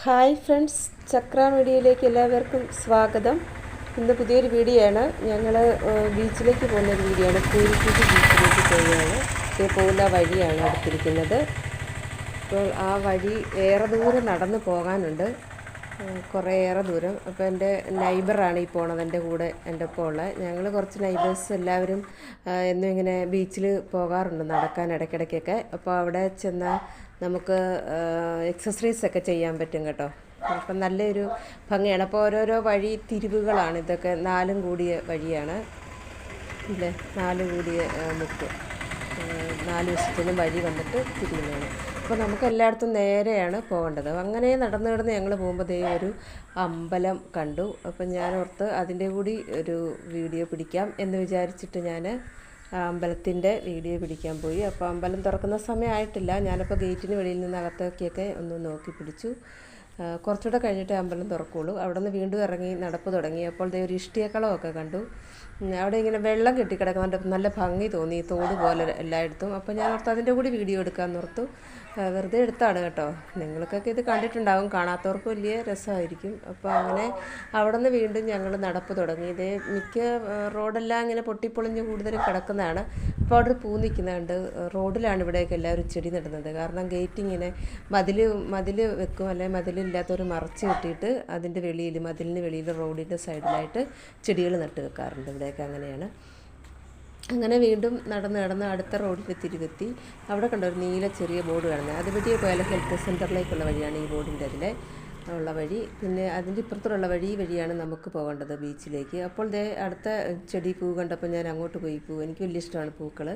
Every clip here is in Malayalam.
ഹായ് ഫ്രണ്ട്സ് ചക്ര മീഡിയയിലേക്ക് എല്ലാവർക്കും സ്വാഗതം. ഇന്ന് പുതിയൊരു വീഡിയോയാണ്. ഞങ്ങൾ ബീച്ചിലേക്ക് പോകുന്ന ഒരു വീഡിയോ ആണ് കൂരിക്കുടി ബീച്ചിലേക്ക് പോവുകയാണ്. ഇത് പോകുന്ന വഴിയാണ് അടുത്തിരിക്കുന്നത്. അപ്പോൾ ആ വഴി ഏറെ ദൂരം നടന്നു പോകാനുണ്ട്. കുറേയേറെ ദൂരം. അപ്പോൾ എന്റെ നൈബറാണ് ഈ പോണത് എന്റെ കൂടെ എന്റെ ഒപ്പം ഉള്ളത്. ഞങ്ങൾ കുറച്ച് നൈബേഴ്സ് എല്ലാവരും എന്നും ഇങ്ങനെ ബീച്ചിൽ പോകാറുണ്ട് നടക്കാൻ ഇടയ്ക്കിടയ്ക്കൊക്കെ. അപ്പോൾ അവിടെ ചെന്നാൽ നമുക്ക് എക്സസൈസ് ഒക്കെ ചെയ്യാൻ പറ്റും കേട്ടോ. അപ്പം നല്ലൊരു ഭംഗിയാണ്. അപ്പോൾ ഓരോരോ വഴി തിരിവുകളാണ്. ഇതൊക്കെ നാലും കൂടിയ വഴിയാണ്. ഇല്ലേ? നാല് കൂടിയ മുക്ക്. നാല് വശത്തിനും വഴി വന്നിട്ട് തിരിയുന്നതാണ്. അപ്പോൾ നമുക്ക് എല്ലായിടത്തും നേരെയാണ് പോകേണ്ടത്. അങ്ങനെ നടന്നു നടന്ന് ഞങ്ങൾ പോകുമ്പോൾ ദേ ഒരു അമ്പലം കണ്ടു. അപ്പം ഞാൻ ഓർത്ത് അതിന്റെ കൂടി ഒരു വീഡിയോ പിടിക്കാം എന്ന് വിചാരിച്ചിട്ട് ഞാൻ അമ്പലത്തിന്റെ വീഡിയോ പിടിക്കാൻ പോയി. അപ്പോൾ അമ്പലം തുറക്കുന്ന സമയമായിട്ടില്ല. ഞാനപ്പോൾ ഗേറ്റിന് വെളിയിൽ നിന്ന് അകത്തേക്കൊക്കെ ഒന്ന് നോക്കി പിടിച്ചു. കുറച്ചുകൂടെ കഴിഞ്ഞിട്ട് അമ്പലം തുറക്കുള്ളൂ. അവിടെ നിന്ന് വീണ്ടും ഇറങ്ങി നടപ്പ് തുടങ്ങി. അപ്പോൾ ദേ ഒരു ഇഷ്ടിയക്കളമൊക്കെ കണ്ടു. അവിടെ ഇങ്ങനെ വെള്ളം കെട്ടിക്കിടക്കുന്നുണ്ട് നല്ല ഭംഗി തോന്നി തോട് പോലെ എല്ലായിടത്തും. അപ്പോൾ ഞാൻ ഓർത്ത് അതിന്റെ കൂടി വീഡിയോ എടുക്കാമെന്ന് ഓർത്തു. വെറുതെ എടുത്താണ് കേട്ടോ. നിങ്ങൾക്കൊക്കെ ഇത് കണ്ടിട്ടുണ്ടാവും. കാണാത്തവർക്ക് വലിയ രസമായിരിക്കും. അപ്പോൾ അങ്ങനെ അവിടെ നിന്ന് വീണ്ടും ഞങ്ങൾ നടപ്പ് തുടങ്ങി. ഇതേ മിക്ക റോഡെല്ലാം ഇങ്ങനെ പൊട്ടിപ്പൊളിഞ്ഞ് കൂടുതലും കിടക്കുന്നതാണ്. അപ്പോൾ അവിടെ പൂ നിൽക്കുന്നുണ്ട്. റോഡിലാണ് ഇവിടെയൊക്കെ എല്ലാവരും ചെടി നടുന്നത്. കാരണം ഗേറ്റ് ഇങ്ങനെ മതിൽ മതിൽ വെക്കും. അല്ലെങ്കിൽ മതിലില്ലാത്തവർ മറച്ച് കെട്ടിയിട്ട് അതിന്റെ വെളിയിൽ മതിലിന് വെളിയിൽ റോഡിന്റെ സൈഡിലായിട്ട് ചെടികൾ നട്ട് വെക്കാറുണ്ട്. ഇവിടെയൊക്കെ അങ്ങനെയാണ്. അങ്ങനെ വീണ്ടും നടന്ന് നടന്ന് അടുത്ത റോഡിൽ തിരികെത്തി അവിടെ കണ്ട ഒരു നീല ചെറിയ ബോർഡ് കാണുന്നത്. അത് വലിയ കോയല ഹെൽത്ത് സെന്ററിലേക്കുള്ള വഴിയാണ് ഈ ബോർഡിന്റെ അതിലെ. ഉള്ള വഴി പിന്നെ അതിന്റെ ഇപ്പുറത്തുള്ള വഴി വഴിയാണ് നമുക്ക് പോകേണ്ടത് ബീച്ചിലേക്ക്. അപ്പോൾ ദേ അടുത്ത ചെടി പൂ കണ്ടപ്പോൾ ഞാൻ അങ്ങോട്ട് പോയി പൂ. എനിക്ക് വലിയ ഇഷ്ടമാണ് പൂക്കൾ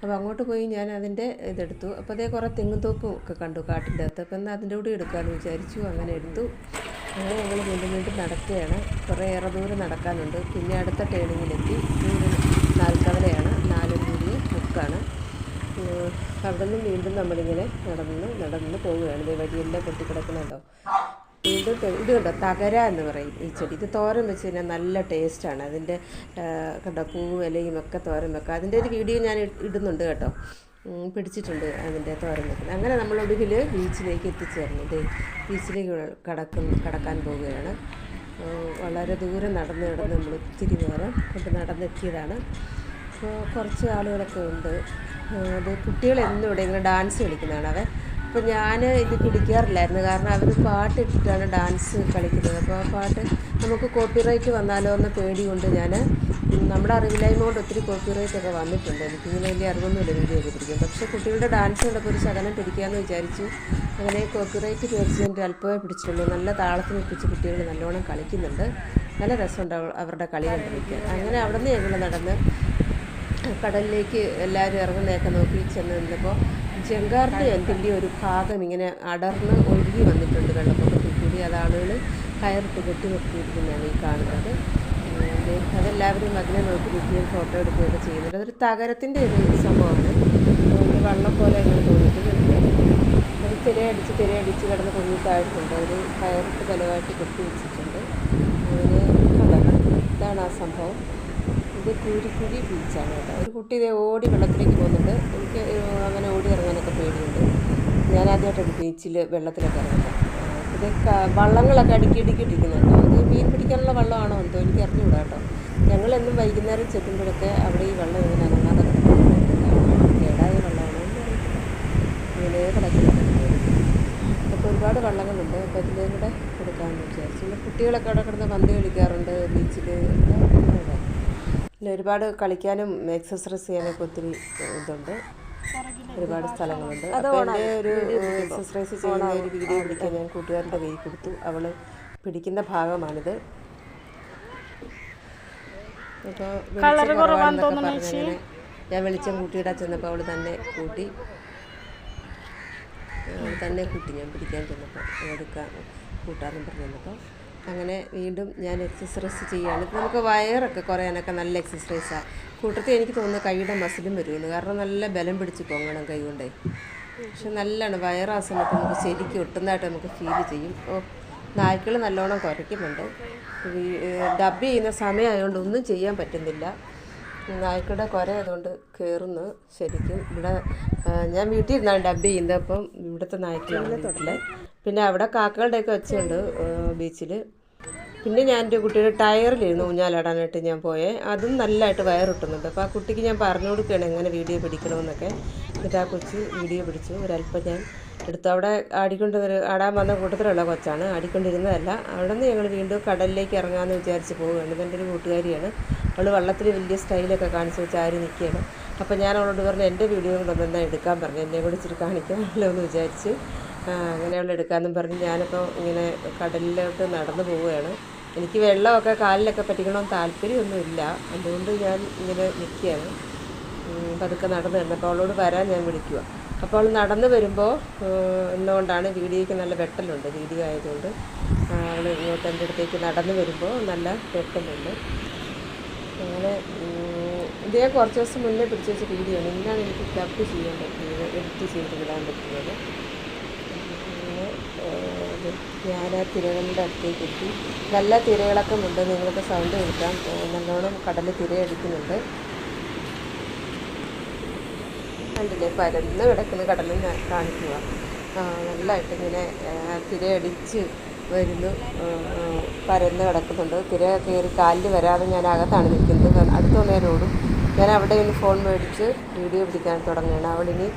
അപ്പോൾ അങ്ങോട്ട് പോയി ഞാൻ അതിന്റെ ഇതെടുത്തു. അപ്പോൾ അതേ കുറേ തെങ്ങുന്തോപ്പും ഒക്കെ കണ്ടു കാട്ടിന്റെ അകത്ത്. അപ്പോൾ എന്നാൽ അതിന്റെ കൂടെ എടുക്കാമെന്ന് വിചാരിച്ചു. അങ്ങനെ എടുത്തു. അങ്ങനെ ഞങ്ങൾ വീണ്ടും വീണ്ടും നടക്കുകയാണ്. കുറേ ഏറെ ദൂരം നടക്കാനുണ്ട്. പിന്നെ അടുത്ത ടേണിങ്ങിലെത്തി. നാൽക്കവലയാണ്. നാലും കൂടി മുക്കാണ്. അവിടെ നിന്ന് വീണ്ടും നമ്മളിങ്ങനെ നടന്ന് നടന്ന് പോവുകയാണ്. വഴിയെല്ലാം പൊട്ടിക്കിടക്കുന്നുണ്ടോ? ഇത് കണ്ടോ? തകര എന്ന് പറയും ഈ ചെടി. ഇത് തോരൻ വെച്ച് കഴിഞ്ഞാൽ നല്ല ടേസ്റ്റാണ് അതിന്റെ കണ്ടോ പൂവും ഇലയും ഒക്കെ തോരൻ വെക്കുക അതിന്റെ ഒരു വീഡിയോ ഞാൻ ഇടുന്നുണ്ട് കേട്ടോ. പിടിച്ചിട്ടുണ്ട് അതിന്റെ തോരൻ വെക്കുന്നത്. അങ്ങനെ നമ്മൾ ഒടുവിൽ ബീച്ചിലേക്ക് എത്തിച്ചേർന്നു. ഇത് ബീച്ചിലേക്ക് കടക്കും കടക്കാൻ പോവുകയാണ്. വളരെ ദൂരം നടന്ന് നടന്ന് നമ്മൾ ഒത്തിരി നേരം കൊണ്ട് നടന്നെത്തിയതാണ്. അപ്പോൾ കുറച്ച് ആളുകളൊക്കെ ഉണ്ട്. അത് കുട്ടികളെന്നും ഇവിടെ ഇങ്ങനെ ഡാൻസ് കളിക്കുന്നതാണ്. അവൻ അപ്പോൾ ഞാൻ ഇത് പിടിക്കാറില്ലായിരുന്നു. കാരണം അവർ പാട്ടിട്ടിട്ടാണ് ഡാൻസ് കളിക്കുന്നത്. അപ്പോൾ ആ പാട്ട് നമുക്ക് കോപ്പിറൈറ്റ് വന്നാലോ എന്ന പേടി കൊണ്ട് ഞാൻ നമ്മുടെ അറിവില്ലായ്മ കൊണ്ട് ഒത്തിരി കോപ്പിറൈറ്റ് ഒക്കെ വന്നിട്ടുണ്ട്. എനിക്കിങ്ങനെ വലിയ അറിവൊന്നുമില്ല വീഡിയോ പിടിക്കും പക്ഷേ കുട്ടികളുടെ ഡാൻസ് കണ്ടപ്പോൾ ഒരു ശകലം പിടിക്കാമെന്ന് വിചാരിച്ചു അങ്ങനെ കോപ്പിറൈറ്റ് പേടിച്ചതിന്റെ അല്പമേ പിടിച്ചിട്ടുള്ളൂ നല്ല താളത്തിന് ഒപ്പിച്ച് കുട്ടികൾ നല്ലോണം കളിക്കുന്നുണ്ട്. നല്ല രസമുണ്ട് അവരുടെ കളി കണ്ടിരിക്കുക അങ്ങനെ അവിടെ നിന്ന് ഞങ്ങൾ നടന്ന് കടലിലേക്ക് എല്ലാവരും ഇറങ്ങുന്നതൊക്കെ നോക്കി ചെന്ന് നിന്നപ്പോൾ ജങ്കാറിന്റെ എന്തിന്റെ ഒരു ഭാഗം ഇങ്ങനെ അടർന്ന് ഒഴുകി വന്നിട്ടുണ്ട് വെള്ളപ്പൊക്കത്തിൽ കൂടി? അത് ആളുകൾ കയറിട്ട് കെട്ടി നിർത്തിയിരിക്കുന്നതാണ് ഈ കാണുന്നത്. അതെല്ലാവരും അതിനെ നോക്കി നിൽക്കുകയും ഫോട്ടോ എടുക്കുകയൊക്കെ ചെയ്യുന്നുണ്ട്. അതൊരു തകരത്തിന്റെ ഒരു സംഭവമാണ്. ഒരു വള്ളം പോലെ ഇങ്ങനെ തോന്നിയിട്ടുണ്ട്. അത് തിരയടിച്ച് തിരയടിച്ച് കിടന്ന് പൊങ്ങി താഴ്ത്തുണ്ട് ഒരു കയറിട്ട് ബലമായിട്ട് കെട്ടി വെച്ചിട്ടുണ്ട്. അങ്ങനെ കണ്ടോ ഇതാണ് ആ സംഭവം. ഇത് കൂരിക്കുഴി ബീച്ചാണ് കേട്ടോ. ഒരു കുട്ടി ഇതേ ഓടി വെള്ളത്തിലേക്ക് പോകുന്നുണ്ട്. എനിക്ക് അങ്ങനെ ഓടി ഇറങ്ങാനൊക്കെ പേടിയുണ്ട്. ഞാൻ ആദ്യമായിട്ടാണ് ബീച്ചിൽ വെള്ളത്തിലൊക്കെ ഇറങ്ങുന്നത്. ഇത് വള്ളങ്ങളൊക്കെ അടുക്കി ഇട്ടിരിക്കുന്നുണ്ട് ഇത് മീൻ പിടിക്കാനുള്ള വള്ളമാണോ എന്തോ? എനിക്ക് അറിഞ്ഞുകൂടാ കേട്ടോ. ഞങ്ങളെന്നും വൈകുന്നേരം ചെല്ലുമ്പോഴൊക്കെ അവിടെ ഈ വെള്ളം ഇങ്ങനെ അനങ്ങാതെ കേടായ വെള്ളമാണോ ഇങ്ങനെ കിടക്കുന്നുണ്ട് അപ്പോൾ ഒരുപാട് വള്ളങ്ങളുണ്ട്. അപ്പോൾ ഇതിന്റെ കൂടെ കൊടുക്കാമെന്ന് വിചാരിച്ചു. പിന്നെ കുട്ടികളൊക്കെ അവിടെ കിടന്ന് പന്ത് കളിക്കാറുണ്ട് ബീച്ചിൽ പിന്നെ ഒരുപാട് കളിക്കാനും എക്സസൈസ് ചെയ്യാനൊക്കെ ഒത്തിരി ഇതുണ്ട്. ഒരുപാട് സ്ഥലങ്ങളുണ്ട്. അപ്പോൾ എന്റെ ഒരു എക്സസൈസ് ചെയ്യുന്ന ഒരു വീഡിയോ പിടിക്കാൻ ഞാൻ കൂട്ടുകാരുടെ കയ്യിൽ കൊടുത്തു. അവൾ പിടിക്കുന്ന ഭാഗമാണിത്. അപ്പോൾ ഞാൻ വെളിച്ചം കൂട്ടിയിടാൻ ചെന്നപ്പോൾ അവൾ തന്നെ കൂട്ടി. അവൾ തന്നെ കൂട്ടി. ഞാൻ പിടിക്കാൻ ചെന്നപ്പോൾ എടുക്കാൻ കൂട്ടാനും പറഞ്ഞു ചെന്നപ്പോൾ അങ്ങനെ വീണ്ടും ഞാൻ എക്സസൈസ് ചെയ്യുകയാണ്. ഇപ്പോൾ നമുക്ക് വയറൊക്കെ കുറയാനൊക്കെ നല്ല എക്സസൈസാണ് കൂട്ടത്തിൽ എനിക്ക് തോന്നുന്നു കൈയുടെ മസിലും വരുമെന്ന് കാരണം നല്ല ബലം പിടിച്ച് പൊങ്ങണം കൈ കൊണ്ടേ പക്ഷെ നല്ലതാണ്. വയറാസനൊക്കെ നമുക്ക് ശരിക്കും ഒട്ടുന്നതായിട്ട് നമുക്ക് ഫീൽ ചെയ്യും. ഓ നായ്ക്കൾ നല്ലോണം കുറയ്ക്കുന്നുണ്ട്. ഡബ് ചെയ്യുന്ന സമയമായതുകൊണ്ട് ഒന്നും ചെയ്യാൻ പറ്റുന്നില്ല. നായ്ക്കളുടെ കുര അതുകൊണ്ട് കയറുന്നു ശരിക്കും. ഇവിടെ ഞാൻ വീട്ടിൽ ഇരുന്നാണ് ഡബ് ചെയ്യുന്നത്. അപ്പം ഇവിടുത്തെ നായ്ക്കളാണ് തൊട്ടില്ല പിന്നെ അവിടെ കാക്കകളുടെയൊക്കെ വെച്ചുണ്ട് ബീച്ചിൽ പിന്നെ ഞാൻ എന്റെ കുട്ടിയുടെ ടയറിലിരുന്ന് ഊഞ്ഞാലാടാനായിട്ട് ഞാൻ പോയേ. അതും നല്ലതായിട്ട് വയറിട്ടുന്നുണ്ട്. അപ്പോൾ ആ കുട്ടിക്ക് ഞാൻ പറഞ്ഞു കൊടുക്കുകയാണ് എങ്ങനെ വീഡിയോ പിടിക്കണമെന്നൊക്കെ. എന്നിട്ട് ആ കൊച്ച് വീഡിയോ പിടിച്ചു ഒരല്പം ഞാൻ എടുത്തു അവിടെ ആടിക്കൊണ്ട് ആടാൻ വന്ന കൂട്ടത്തിലുള്ള കൊച്ചാണ്. ആടിക്കൊണ്ടിരുന്നതല്ല. അവിടെ നിന്ന് ഞങ്ങൾ വീണ്ടും കടലിലേക്ക് ഇറങ്ങാമെന്ന് വിചാരിച്ച് പോവുകയാണ്. ഇതെന്റെ ഒരു കൂട്ടുകാരിയാണ്. അവൾ വള്ളത്തിൽ വലിയ സ്റ്റൈലൊക്കെ കാണിച്ച് വെച്ച് ആര് നിൽക്കുകയാണ്. അപ്പോൾ ഞാൻ അവളോട് പറഞ്ഞു എന്റെ വീഡിയോ കൂടെ എന്താ എടുക്കാൻ പറഞ്ഞു എന്നെ കൂടി ഇച്ചിരി കാണിക്കാമല്ലോ എന്ന് വിചാരിച്ച് അങ്ങനെ അവൾ എടുക്കാമെന്നും പറഞ്ഞ് ഞാനിപ്പോൾ ഇങ്ങനെ കടലിലോട്ട് നടന്നു പോവുകയാണ്. എനിക്ക് വെള്ളമൊക്കെ കാലിലൊക്കെ പറ്റിക്കണമെന്ന് താല്പര്യമൊന്നുമില്ല. അതുകൊണ്ട് ഞാൻ ഇങ്ങനെ നിൽക്കുകയാണ്. പതുക്കെ നടന്നു വരുന്നത് അപ്പോൾ അവളോട് വരാൻ ഞാൻ വിളിക്കുക അപ്പോൾ നടന്ന് വരുമ്പോൾ എന്നുകൊണ്ടാണ് വീഡിയോയ്ക്ക് നല്ല വെട്ടലുണ്ട് വീഡിയോ ആയതുകൊണ്ട്. അവൾ ഇങ്ങോട്ട് എന്റെ അടുത്തേക്ക് നടന്ന് വരുമ്പോൾ നല്ല വെട്ടലുണ്ട്. അങ്ങനെ ഇതേ കുറച്ച് ദിവസം മുന്നേ പിടിച്ച് വെച്ച വീഡിയോ ആണ്. ഇന്നാണ് എനിക്ക് ക്ലബ് ചെയ്യാൻ പറ്റുന്നത് എഡിറ്റ് ചെയ്ത് വിടാൻ പറ്റുന്നത് ഞാൻ ആ തിരകളുടെ അടുത്തേക്ക് എത്തി. നല്ല തിരകളൊക്കെ ഉണ്ട് നിങ്ങൾക്ക് സൗണ്ട് കേൾക്കാം. നല്ലോണം കടൽ തിരയടിക്കുന്നുണ്ട് കണ്ടില്ലേ? പരന്ന് കിടക്കുന്ന കടലും കാണിക്കുക. നല്ലതായിട്ട് ഇങ്ങനെ തിരയടിച്ച് വരുന്നു. പരന്ന് കിടക്കുന്നുണ്ട്. തിര കയറി കാലിൽ വരാതെ ഞാൻ അകത്താണ് നിൽക്കുന്നത്. അടുത്ത നേരോടും ഞാൻ അവിടെ ഇനി ഫോൺ മേടിച്ച് വീഡിയോ പിടിക്കാൻ തുടങ്ങുകയാണ്. അവിടെ ഇനി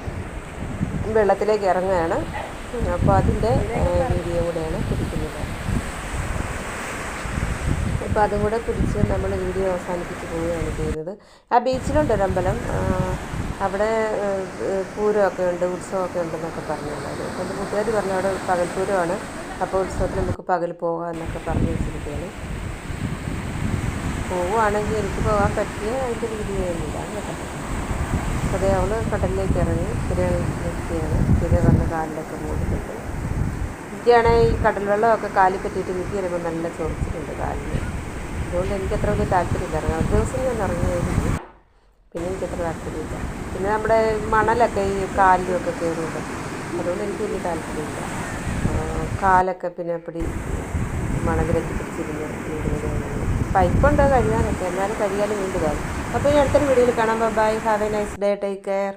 വെള്ളത്തിലേക്ക് ഇറങ്ങുകയാണ്. അപ്പോൾ അതിന്റെ വീഡിയോ കൂടെയാണ് പിടിക്കുന്നത്. അപ്പോൾ അതും കൂടെ പിടിച്ച് നമ്മൾ വീഡിയോ അവസാനിപ്പിച്ച് പോവുകയാണ് ചെയ്യുന്നത് ആ ബീച്ചിലുണ്ട് അമ്പലം. അവിടെ പൂരമൊക്കെ ഉണ്ട് ഉത്സവമൊക്കെ ഉണ്ടെന്നൊക്കെ പറഞ്ഞുള്ളത് അപ്പോൾ എന്റെ കൂട്ടുകാർ പറഞ്ഞു അവിടെ പകൽപ്പൂരമാണ് അപ്പോൾ ഉത്സവത്തിന് നമുക്ക് പകൽ പോകാം എന്നൊക്കെ പറഞ്ഞു വെച്ചിരിക്കുകയാണ്. പോവുകയാണെങ്കിൽ എനിക്ക് പോകാൻ പറ്റിയ അതിന്റെ രീതി ഒന്നുമില്ല കേട്ടോ അതെ അവൾ കടലിലേക്ക് ഇറങ്ങി തിര നിൽക്കുകയാണ് തിര വന്ന് കാലിലൊക്കെ മൂടിയിട്ടുണ്ട് എനിക്കാണെങ്കിൽ ഈ കടൽ വെള്ളമൊക്കെ കാലിൽ പറ്റിയിട്ട് എനിക്ക് വരുമ്പോൾ നല്ല ചോദിച്ചിട്ടുണ്ട് കാലിൽ അതുകൊണ്ട് എനിക്ക് അത്ര വലിയ താല്പര്യമില്ല. ഇറങ്ങാം ദിവസം ഞാൻ ഇറങ്ങിയായിരുന്നു പിന്നെ എനിക്കത്ര താല്പര്യമില്ല. പിന്നെ നമ്മുടെ മണലൊക്കെ ഈ കാലിലുമൊക്കെ കയറുമല്ലോ അതുകൊണ്ട് എനിക്ക് വലിയ താല്പര്യമില്ല. കാലൊക്കെ പിന്നെ പിടി മണലിലേക്ക് പിടിച്ചിരുന്ന് പൈപ്പുണ്ട് കഴുകാനൊക്കെ? എന്നാലും കഴുകാനും വീണ്ടും അപ്പോൾ ഈ അടുത്തൊരു വീഡിയോയിൽ കാണാം. Bye have a nice day take care